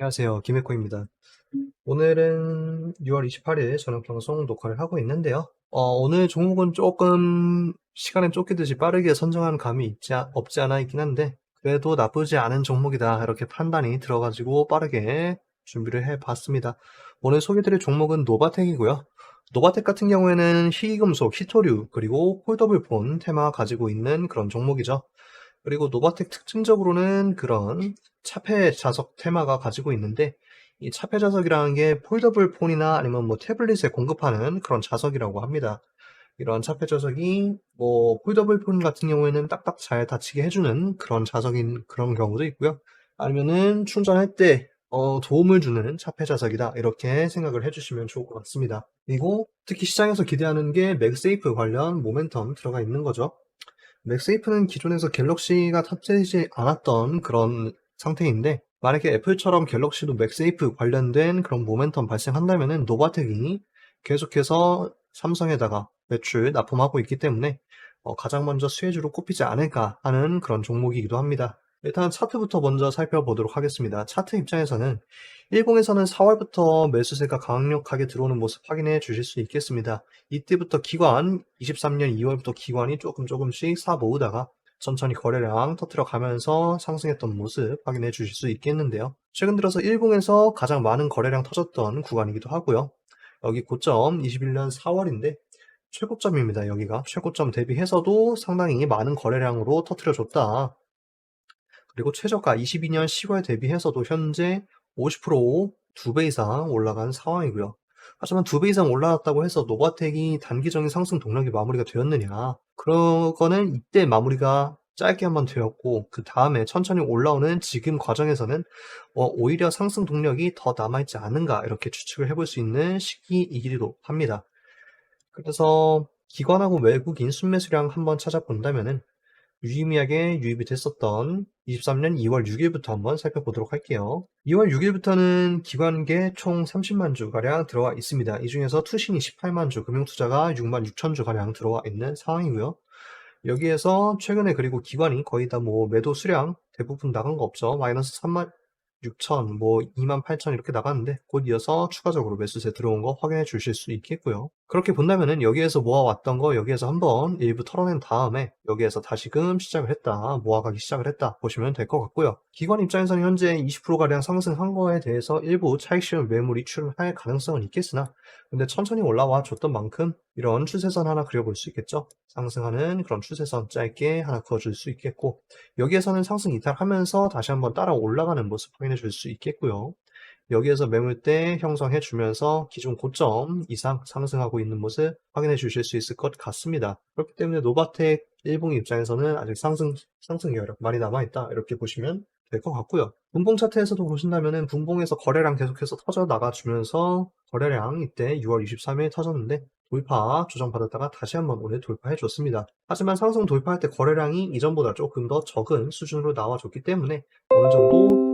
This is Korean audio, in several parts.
안녕하세요. 김혜코입니다. 오늘은 6월 28일 저녁 방송 녹화를 하고 있는데요. 어, 오늘 종목은 조금 시간에 쫓기듯이 빠르게 선정한 감이 있지, 아- 없지 않아 있긴 한데, 그래도 나쁘지 않은 종목이다. 이렇게 판단이 들어가지고 빠르게 준비를 해 봤습니다. 오늘 소개드릴 종목은 노바텍이고요. 노바텍 같은 경우에는 희귀금속, 희토류, 그리고 폴더블폰 테마 가지고 있는 그런 종목이죠. 그리고 노바텍 특징적으로는 그런 차폐 자석 테마가 가지고 있는데 이 차폐 자석이라는 게 폴더블 폰이나 아니면 뭐 태블릿에 공급하는 그런 자석이라고 합니다. 이런 차폐 자석이 뭐 폴더블 폰 같은 경우에는 딱딱 잘 닫히게 해주는 그런 자석인 그런 경우도 있고요. 아니면은 충전할 때 어, 도움을 주는 차폐 자석이다 이렇게 생각을 해주시면 좋을 것 같습니다. 그리고 특히 시장에서 기대하는 게 맥세이프 관련 모멘텀 들어가 있는 거죠. 맥세이프는 기존에서 갤럭시가 탑재되지 않았던 그런 상태인데 만약에 애플처럼 갤럭시도 맥세이프 관련된 그런 모멘텀 발생한다면은 노바텍이 계속해서 삼성에다가 매출 납품하고 있기 때문에 어, 가장 먼저 수혜주로 꼽히지 않을까 하는 그런 종목이기도 합니다. 일단 차트부터 먼저 살펴보도록 하겠습니다. 차트 입장에서는 일봉에서는 4월부터 매수세가 강력하게 들어오는 모습 확인해 주실 수 있겠습니다. 이때부터 기관, 23년 2월부터 기관이 조금 조금씩 사 모으다가 천천히 거래량 터트려 가면서 상승했던 모습 확인해 주실 수 있겠는데요. 최근 들어서 일봉에서 가장 많은 거래량 터졌던 구간이기도 하고요. 여기 고점 21년 4월인데 최고점입니다. 여기가 최고점 대비해서도 상당히 많은 거래량으로 터트려 줬다. 그리고 최저가 22년 10월 대비해서도 현재 50%두 배 이상 올라간 상황이고요. 하지만 두 배 이상 올라왔다고 해서 노바텍이 단기적인 상승 동력이 마무리가 되었느냐? 그거는 이때 마무리가 짧게 한번 되었고 그 다음에 천천히 올라오는 지금 과정에서는 어, 오히려 상승 동력이 더 남아있지 않은가 이렇게 추측을 해볼 수 있는 시기이기도 합니다. 그래서 기관하고 외국인 순매수량 한번 찾아본다면은 유의미하게 유입이 됐었던 23년 2월 6일부터 한번 살펴보도록 할게요. 2월 6일부터는 기관계 총 30만 주가량 들어와 있습니다. 이 중에서 투신이 18만 주, 금융투자가 6만 6천 주가량 들어와 있는 상황이고요. 여기에서 최근에 그리고 기관이 거의 다 뭐 매도 수량 대부분 나간 거 없죠. 마이너스 3만 6천, 뭐 2만 8천 이렇게 나갔는데 곧 이어서 추가적으로 매수세 들어온 거 확인해 주실 수 있겠고요. 그렇게 본다면은 여기에서 모아왔던 거 여기에서 한번 일부 털어낸 다음에 여기에서 다시금 시작을 했다, 모아가기 시작을 했다 보시면 될 것 같고요. 기관 입장에서는 현재 20%가량 상승한 거에 대해서 일부 차익실현 매물이 출현할 가능성은 있겠으나 근데 천천히 올라와 줬던 만큼 이런 추세선 하나 그려볼 수 있겠죠. 상승하는 그런 추세선 짧게 하나 그어줄 수 있겠고 여기에서는 상승 이탈하면서 다시 한번 따라 올라가는 모습 확인해 줄 수 있겠고요. 여기에서 매물대 형성해 주면서 기존 고점 이상 상승하고 있는 모습 확인해 주실 수 있을 것 같습니다. 그렇기 때문에 노바텍 일봉 입장에서는 아직 상승, 상승 여력 많이 남아 있다. 이렇게 보시면 될 것 같고요. 분봉 차트에서도 보신다면은 분봉에서 거래량 계속해서 터져 나가 주면서 거래량 이때 6월 23일 터졌는데 돌파 조정받았다가 다시 한번 오늘 돌파해 줬습니다. 하지만 상승 돌파할 때 거래량이 이전보다 조금 더 적은 수준으로 나와줬기 때문에 어느 정도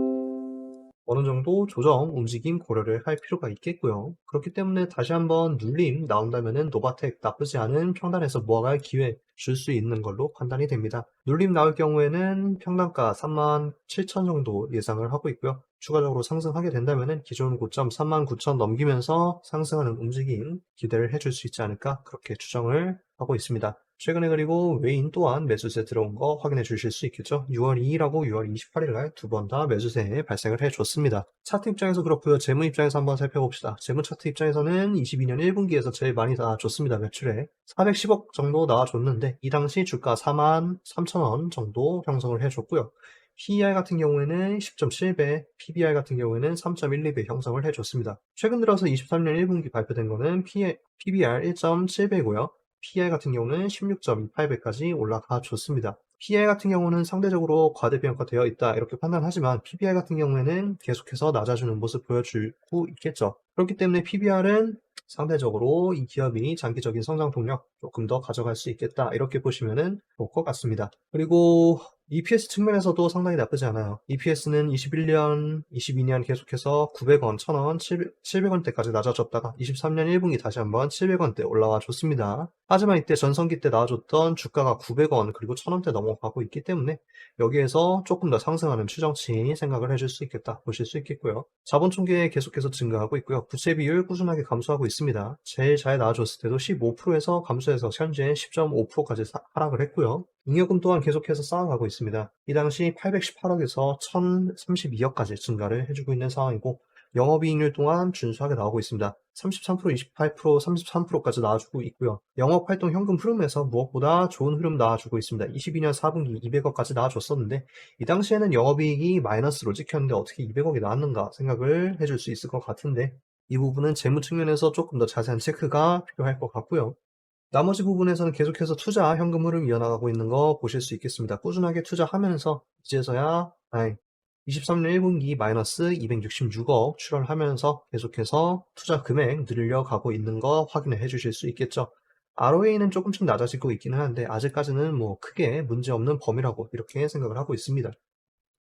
어느 정도 조정 움직임 고려를 할 필요가 있겠고요. 그렇기 때문에 다시 한번 눌림 나온다면은 노바텍 나쁘지 않은 평단에서 모아갈 기회 줄 수 있는 걸로 판단이 됩니다. 눌림 나올 경우에는 평단가 37,000 정도 예상을 하고 있고요. 추가적으로 상승하게 된다면은 기존 고점 39,000 넘기면서 상승하는 움직임 기대를 해줄 수 있지 않을까 그렇게 추정을 하고 있습니다. 최근에 그리고 외인 또한 매수세 들어온 거 확인해 주실 수 있겠죠. 6월 2일하고 6월 28일 날 두 번 다 매수세 발생을 해 줬습니다. 차트 입장에서 그렇고요. 재무 입장에서 한번 살펴봅시다. 재무 차트 입장에서는 22년 1분기에서 제일 많이 나와줬습니다. 매출에 410억 정도 나와줬는데 이 당시 주가 4만 3천원 정도 형성을 해줬고요. PER 같은 경우에는 10.7배, PBR 같은 경우에는 3.12배 형성을 해줬습니다. 최근 들어서 23년 1분기 발표된 거는 PBR 1.7배고요. PI 같은 경우는 16.28배까지 올라가 줬습니다. PI 같은 경우는 상대적으로 과대평가되어 있다 이렇게 판단하지만 PBR 같은 경우에는 계속해서 낮아주는 모습 보여주고 있겠죠. 그렇기 때문에 PBR은 상대적으로 이 기업이 장기적인 성장 동력 조금 더 가져갈 수 있겠다 이렇게 보시면 은 좋을 것 같습니다. 그리고 EPS 측면에서도 상당히 나쁘지 않아요. EPS는 21년, 22년 계속해서 900원, 1000원, 700원대까지 낮아졌다가 23년 1분기 다시 한번 700원대 올라와 줬습니다. 하지만 이때 전성기 때 나와줬던 주가가 900원 그리고 1000원대 넘어가고 있기 때문에 여기에서 조금 더 상승하는 추정치 생각을 해줄 수 있겠다 보실 수 있겠고요. 자본 총계 계속해서 증가하고 있고요. 부채 비율 꾸준하게 감소하고 있습니다. 제일 잘 나와줬을 때도 15%에서 감소해서 현재 10.5%까지 하락을 했고요. 잉여금 또한 계속해서 쌓아가고 있습니다. 이 당시 818억에서 1032억까지 증가를 해주고 있는 상황이고 영업이익률 또한 준수하게 나오고 있습니다. 33%, 28%, 33%까지 나와주고 있고요. 영업활동 현금 흐름에서 무엇보다 좋은 흐름 나와주고 있습니다. 22년 4분기 200억까지 나와줬었는데 이 당시에는 영업이익이 마이너스로 찍혔는데 어떻게 200억이 나왔는가 생각을 해줄 수 있을 것 같은데 이 부분은 재무 측면에서 조금 더 자세한 체크가 필요할 것 같고요. 나머지 부분에서는 계속해서 투자 현금 흐름 이어나가고 있는 거 보실 수 있겠습니다. 꾸준하게 투자하면서 이제서야 아이, 23년 1분기 마이너스 266억 출원하면서 계속해서 투자 금액 늘려가고 있는 거 확인을 해주실 수 있겠죠. ROA는 조금씩 낮아지고 있기는 한데 아직까지는 뭐 크게 문제없는 범위라고 이렇게 생각을 하고 있습니다.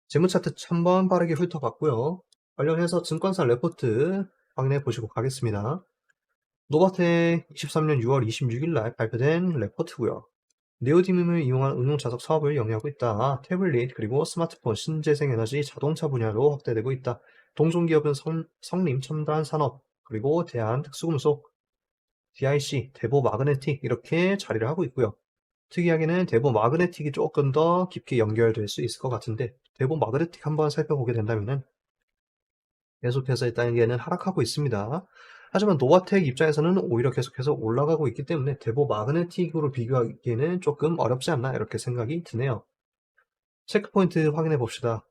재무 차트 한번 빠르게 훑어봤고요. 관련해서 증권사 레포트 확인해 보시고 가겠습니다. 노바텍 23년 6월 26일 날 발표된 레포트고요. 네오디밈을 이용한 응용 자석 사업을 영위하고 있다. 태블릿 그리고 스마트폰, 신재생 에너지, 자동차 분야로 확대되고 있다. 동종 기업은 성, 성림 첨단 산업 그리고 대한 특수금속, DIC, 대보 마그네틱 이렇게 자리를 하고 있고요. 특이하게는 대보 마그네틱이 조금 더 깊게 연결될 수 있을 것 같은데 대보 마그네틱 한번 살펴보게 된다면은 계속해서 일단 얘는 하락하고 있습니다. 하지만 노바텍 입장에서는 오히려 계속해서 올라가고 있기 때문에 대보 마그네틱으로 비교하기에는 조금 어렵지 않나 이렇게 생각이 드네요. 체크포인트 확인해 봅시다.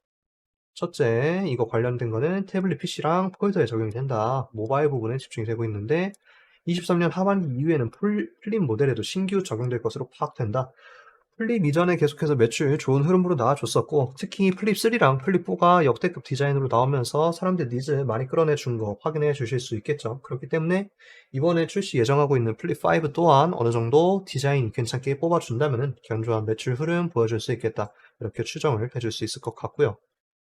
첫째, 이거 관련된 거는 태블릿 PC랑 폴더에 적용이 된다. 모바일 부분에 집중이 되고 있는데 23년 하반기 이후에는 플립 모델에도 신규 적용될 것으로 파악된다. 플립 이전에 계속해서 매출 좋은 흐름으로 나와줬었고 특히 플립 3랑 플립 4가 역대급 디자인으로 나오면서 사람들 니즈 많이 끌어내 준 거 확인해 주실 수 있겠죠. 그렇기 때문에 이번에 출시 예정하고 있는 플립 5 또한 어느 정도 디자인 괜찮게 뽑아준다면 견조한 매출 흐름 보여줄 수 있겠다. 이렇게 추정을 해줄 수 있을 것 같고요.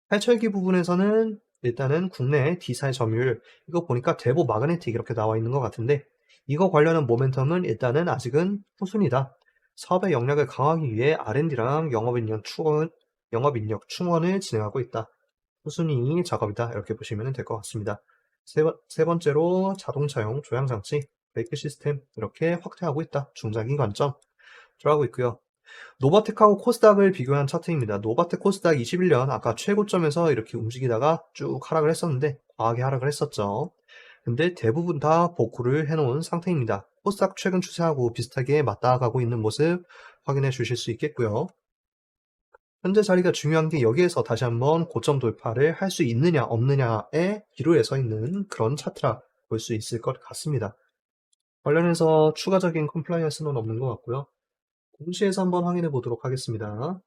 탈철기 부분에서는 일단은 국내 D사의 점유율 이거 보니까 대보 마그네틱 이렇게 나와 있는 것 같은데 이거 관련한 모멘텀은 일단은 아직은 후순이다. 사업의 역량을 강화하기 위해 R&D랑 영업인력 충원, 영업인력 충원을 진행하고 있다. 후순위 작업이다. 이렇게 보시면 될 것 같습니다. 세, 세 번째로 자동차용 조향장치, 브레이크 시스템 이렇게 확대하고 있다. 중장기 관점 들어가고 있고요. 노바텍하고 코스닥을 비교한 차트입니다. 노바텍 코스닥 21년 아까 최고점에서 이렇게 움직이다가 쭉 하락을 했었는데 과하게 하락을 했었죠. 근데 대부분 다 복구를 해놓은 상태입니다. 코스닥 최근 추세하고 비슷하게 맞닿아가고 있는 모습 확인해 주실 수 있겠고요. 현재 자리가 중요한 게 여기에서 다시 한번 고점 돌파를 할 수 있느냐 없느냐의 기로에 서 있는 그런 차트라 볼 수 있을 것 같습니다. 관련해서 추가적인 컴플라이언스는 없는 것 같고요. 공시에서 한번 확인해 보도록 하겠습니다.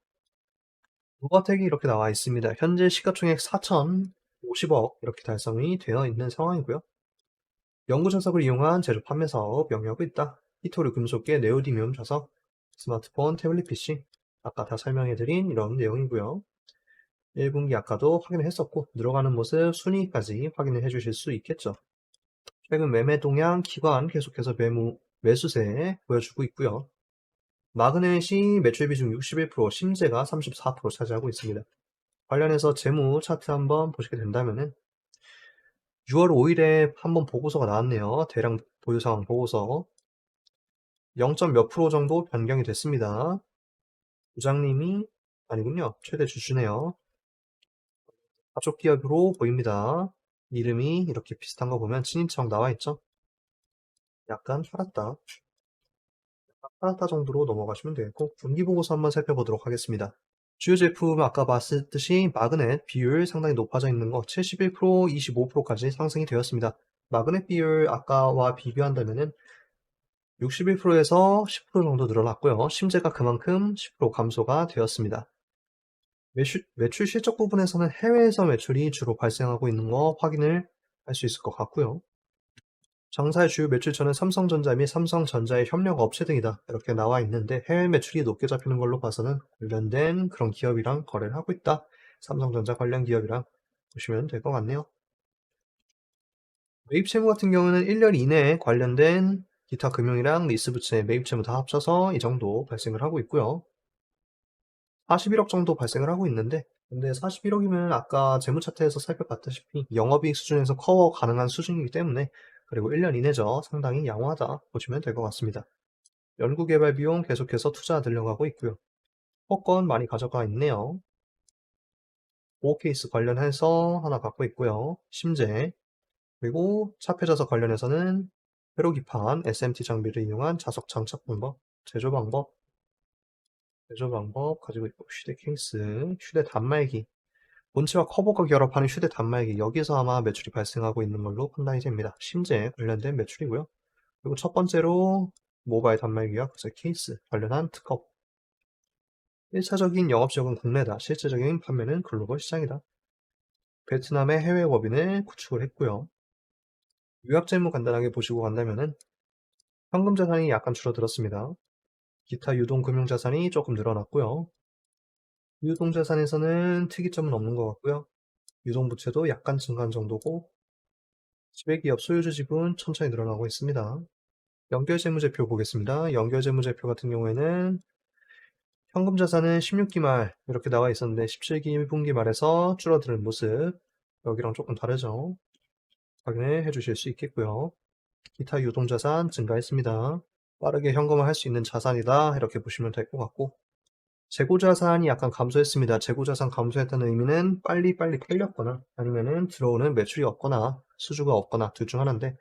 노바텍이 이렇게 나와 있습니다. 현재 시가총액 4,050억 이렇게 달성이 되어 있는 상황이고요. 연구 자석을 이용한 제조 판매 사업 영위하고 있다. 히토류 금속계 네오디뮴 자석, 스마트폰, 태블릿 PC 아까 다 설명해드린 이런 내용이고요. 1분기 아까도 확인을 했었고 늘어가는 모습 순위까지 확인을 해주실 수 있겠죠. 최근 매매 동향 기관 계속해서 매무, 매수세 보여주고 있고요. 마그넷이 매출 비중 61%, 심재가 34% 차지하고 있습니다. 관련해서 재무 차트 한번 보시게 된다면은 6월 5일에 한번 보고서가 나왔네요. 대량 보유 상황 보고서. 0. 몇 프로 정도 변경이 됐습니다. 부장님이 아니군요. 최대 주주네요. 가족 기업으로 보입니다. 이름이 이렇게 비슷한 거 보면 친인척 나와 있죠? 약간 팔았다. 약간 팔았다 정도로 넘어가시면 되겠고 분기 보고서 한번 살펴보도록 하겠습니다. 주요 제품 아까 봤듯이 마그넷 비율 상당히 높아져 있는 거 71%, 25%까지 상승이 되었습니다. 마그넷 비율 아까와 비교한다면은 61%에서 10% 정도 늘어났고요. 심재가 그만큼 10% 감소가 되었습니다. 매출, 매출 실적 부분에서는 해외에서 매출이 주로 발생하고 있는 거 확인을 할 수 있을 것 같고요. 장사의 주요 매출 처는 삼성전자 및 삼성전자의 협력 업체 등이다. 이렇게 나와 있는데 해외 매출이 높게 잡히는 걸로 봐서는 관련된 그런 기업이랑 거래를 하고 있다. 삼성전자 관련 기업이랑 보시면 될 것 같네요. 매입 채무 같은 경우는 1년 이내에 관련된 기타 금융이랑 리스 부채 매입 채무 다 합쳐서 이 정도 발생을 하고 있고요. 41억 정도 발생을 하고 있는데 근데 41억이면 아까 재무차트에서 살펴봤다시피 영업이익 수준에서 커버 가능한 수준이기 때문에 그리고 1년 이내죠. 상당히 양호하다 보시면 될 것 같습니다. 연구개발 비용 계속해서 투자 들려가고 있고요. 호권 많이 가져가 있네요. 보호케이스 관련해서 하나 갖고 있고요. 심재 그리고 차폐자석 관련해서는 회로기판, SMT 장비를 이용한 자석 장착 방법, 제조 방법, 제조 방법 가지고 있고 휴대 케이스, 휴대 단말기, 본체와 커버가 결합하는 휴대 단말기 여기서 아마 매출이 발생하고 있는 걸로 판단이 됩니다. 심재 관련된 매출이고요. 그리고 첫 번째로 모바일 단말기와 그래서 케이스 관련한 특허 1차적인 영업지역은 국내다. 실제적인 판매는 글로벌 시장이다. 베트남의 해외 법인을 구축을 했고요. 유압 재무 간단하게 보시고 간다면은 현금 자산이 약간 줄어들었습니다. 기타 유동 금융 자산이 조금 늘어났고요. 유동 자산에서는 특이점은 없는 것 같고요. 유동 부채도 약간 증가한 정도고 지배기업 소유주 지분 천천히 늘어나고 있습니다. 연결 재무제표 보겠습니다. 연결 재무제표 같은 경우에는 현금 자산은 16기 말 이렇게 나와 있었는데 17기 1분기 말에서 줄어드는 모습 여기랑 조금 다르죠. 확인해 주실 수 있겠고요. 기타 유동 자산 증가했습니다. 빠르게 현금화 할 수 있는 자산이다 이렇게 보시면 될 것 같고 재고 자산이 약간 감소했습니다. 재고 자산 감소했다는 의미는 빨리빨리 팔렸거나 아니면은 들어오는 매출이 없거나 수주가 없거나 둘 중 하나인데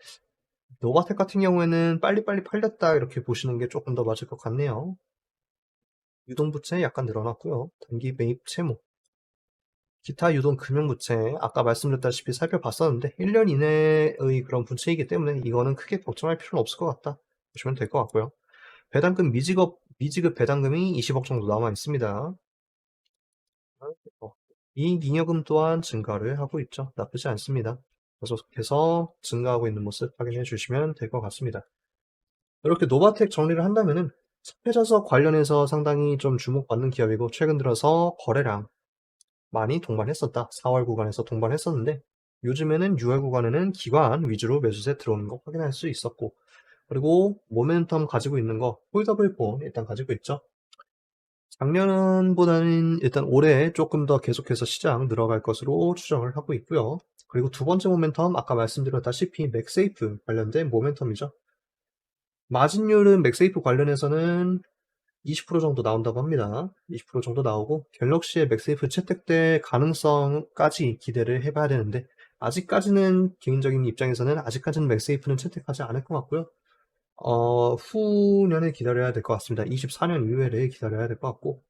노바텍 같은 경우에는 빨리빨리 팔렸다 이렇게 보시는 게 조금 더 맞을 것 같네요. 유동부채 약간 늘어났고요. 단기 매입 채무 기타 유동 금융부채 아까 말씀드렸다시피 살펴봤었는데 1년 이내의 그런 부채이기 때문에 이거는 크게 걱정할 필요는 없을 것 같다 보시면 될 것 같고요. 배당금 미지급 미지급 배당금이 20억 정도 남아 있습니다. 이익 잉여금 또한 증가를 하고 있죠. 나쁘지 않습니다. 계속해서 증가하고 있는 모습 확인해 주시면 될 것 같습니다. 이렇게 노바텍 정리를 한다면은 차폐자석 관련해서 상당히 좀 주목받는 기업이고 최근 들어서 거래량 많이 동반했었다. 4월 구간에서 동반했었는데 요즘에는 6월 구간에는 기관 위주로 매수세 들어오는 거 확인할 수 있었고 그리고 모멘텀 가지고 있는 거 홀더블 폰 일단 가지고 있죠. 작년보다는 일단 올해 조금 더 계속해서 시장 늘어갈 것으로 추정을 하고 있고요. 그리고 두 번째 모멘텀 아까 말씀드렸다시피 맥세이프 관련된 모멘텀이죠. 마진율은 맥세이프 관련해서는 20% 정도 나온다고 합니다. 20% 정도 나오고 갤럭시의 맥세이프 채택될 가능성까지 기대를 해봐야 되는데 아직까지는 개인적인 입장에서는 아직까지는 맥세이프는 채택하지 않을 것 같고요. 어, 후년에 기다려야 될 것 같습니다. 24년 이후에 기다려야 될 것 같고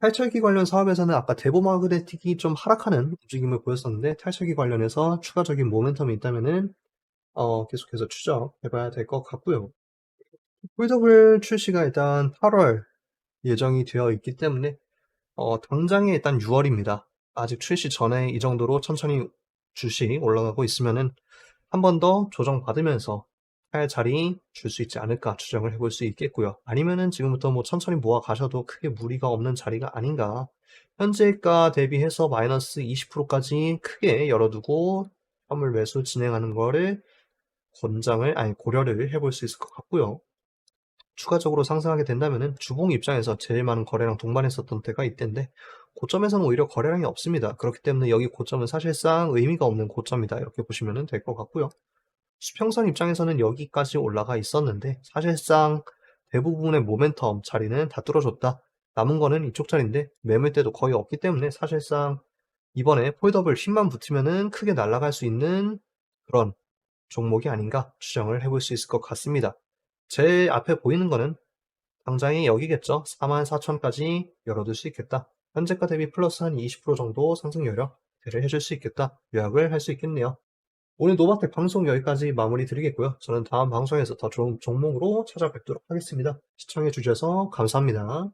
탈철기 관련 사업에서는 아까 대보 마그네틱이 좀 하락하는 움직임을 보였었는데 탈철기 관련해서 추가적인 모멘텀이 있다면은 어, 계속해서 추적해봐야 될 것 같고요. 폴더블 출시가 일단 8월 예정이 되어 있기 때문에 어, 당장에 일단 6월입니다. 아직 출시 전에 이 정도로 천천히 주식 올라가고 있으면은 한 번 더 조정받으면서 할 자리 줄 수 있지 않을까 추정을 해볼 수 있겠고요. 아니면은 지금부터 뭐 천천히 모아 가셔도 크게 무리가 없는 자리가 아닌가. 현재가 대비해서 마이너스 20%까지 크게 열어두고 현물 매수 진행하는 거를 권장을 아니 고려를 해볼 수 있을 것 같고요. 추가적으로 상승하게 된다면은 주봉 입장에서 제일 많은 거래량 동반했었던 때가 이때인데 고점에서는 오히려 거래량이 없습니다. 그렇기 때문에 여기 고점은 사실상 의미가 없는 고점이다 이렇게 보시면 될 것 같고요. 수평선 입장에서는 여기까지 올라가 있었는데 사실상 대부분의 모멘텀 자리는 다 뚫어줬다. 남은 거는 이쪽 자리인데 매물대도 거의 없기 때문에 사실상 이번에 폴더블 힘만 붙으면은 크게 날아갈 수 있는 그런 종목이 아닌가 추정을 해볼 수 있을 것 같습니다. 제 앞에 보이는 거는 당장이 여기겠죠. 44,000까지 열어둘 수 있겠다. 현재가 대비 플러스 한 20% 정도 상승 여력 대를 해줄 수 있겠다. 요약을 할 수 있겠네요. 오늘 노바텍 방송 여기까지 마무리 드리겠고요. 저는 다음 방송에서 더 좋은 종목으로 찾아뵙도록 하겠습니다. 시청해 주셔서 감사합니다.